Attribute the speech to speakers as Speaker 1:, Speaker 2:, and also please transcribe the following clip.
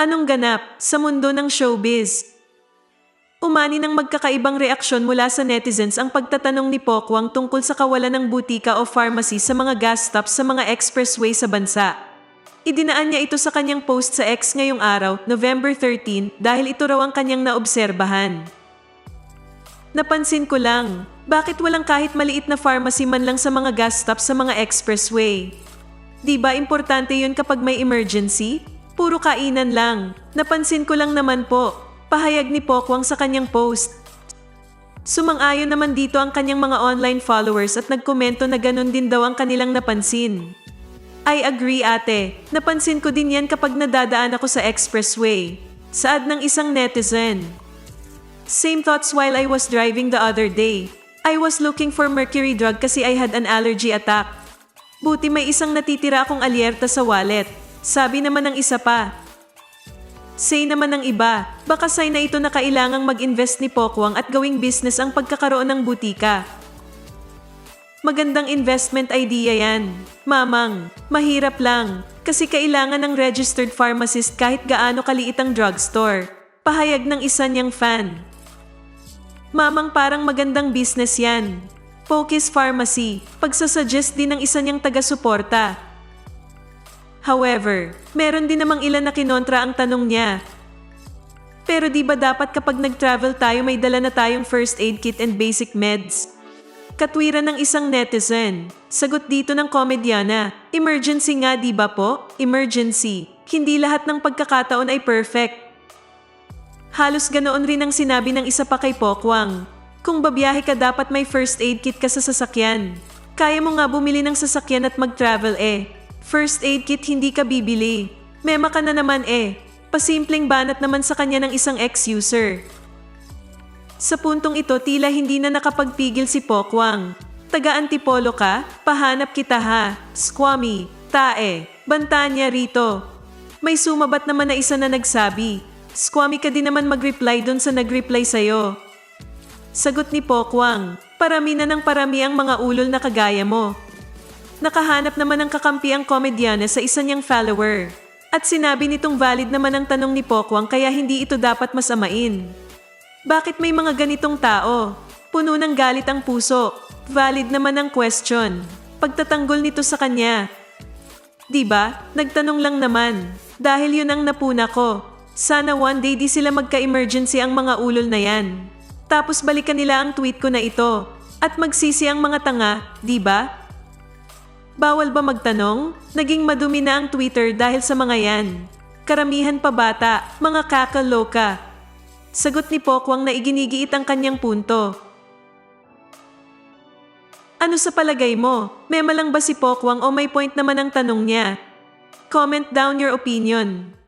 Speaker 1: Anong ganap sa mundo ng showbiz? Umani ng magkakaibang reaksyon mula sa netizens ang pagtatanong ni Pokwang tungkol sa kawalan ng butika o pharmacy sa mga gas stops sa mga expressway sa bansa. Idinaan niya ito sa kanyang post sa X ngayong araw, November 13, dahil ito raw ang kanyang naobserbahan. Napansin ko lang, bakit walang kahit maliit na pharmacy man lang sa mga gas stops sa mga expressway? Di ba importante yun kapag may emergency? Puro kainan lang. Napansin ko lang naman po. Pahayag ni Pokwang sa kanyang post. Sumang-ayon naman dito ang kanyang mga online followers at nagkomento na ganun din daw ang kanilang napansin. I agree ate. Napansin ko din yan kapag nadadaan ako sa expressway. Saad ng isang netizen. Same thoughts while I was driving the other day. I was looking for mercury drug kasi I had an allergy attack. Buti may isang natitira akong alyerta sa wallet. Sabi naman ng isa pa. Say naman ng iba, baka sign na ito na kailangang mag-invest ni Pokwang at gawing business ang pagkakaroon ng butika. Magandang investment idea yan. Mamang, mahirap lang. Kasi kailangan ng registered pharmacist kahit gaano kaliit ang drugstore. Pahayag ng isa niyang fan. Mamang parang magandang business yan. Focus Pharmacy, pagsasuggest din ng isa niyang taga-suporta. However, meron din namang ilan na kinontra ang tanong niya. Pero di ba dapat kapag nag-travel tayo may dala na tayong first aid kit and basic meds? Katwiran ng isang netizen. Sagot dito ng komedyana, emergency nga di ba po? Emergency. Hindi lahat ng pagkakataon ay perfect. Halos ganoon rin ang sinabi ng isa pa kay Pokwang. Kung babiyahe ka dapat may first aid kit ka sa sasakyan. Kaya mo nga bumili ng sasakyan at mag-travel eh. First aid kit hindi ka bibili. Mema ka na naman eh. Pasimpleng banat naman sa kanya ng isang ex-user. Sa puntong ito tila hindi na nakapagpigil si Pokwang. Taga-antipolo ka? Pahanap kita ha. Squammy, tae, banta rito. May sumabat naman na isa na nagsabi, Squammy ka din naman mag-reply dun sa nag-reply sa'yo. Sagot ni Pokwang, parami na ng parami ang mga ulol na kagaya mo. Nakahanap naman ng kakampi ang komedyana sa isa niyang follower. At sinabi nitong valid naman ang tanong ni Pokwang kaya hindi ito dapat masamain. Bakit may mga ganitong tao? Puno ng galit ang puso. Valid naman ang question. Pagtatanggol nito sa kanya. 'Di ba? Nagtanong lang naman. Dahil yun ang napuna ko. Sana one day di sila magka-emergency ang mga ulol na yan. Tapos balikan nila ang tweet ko na ito. At magsisi ang mga tanga, 'di ba? Bawal ba magtanong? Naging madumi na ang Twitter dahil sa mga yan. Karamihan pa bata, mga kakaloka. Sagot ni Pokwang na iginigiit ang kanyang punto. Ano sa palagay mo? Mema lang ba si Pokwang o may point naman ang tanong niya? Comment down your opinion.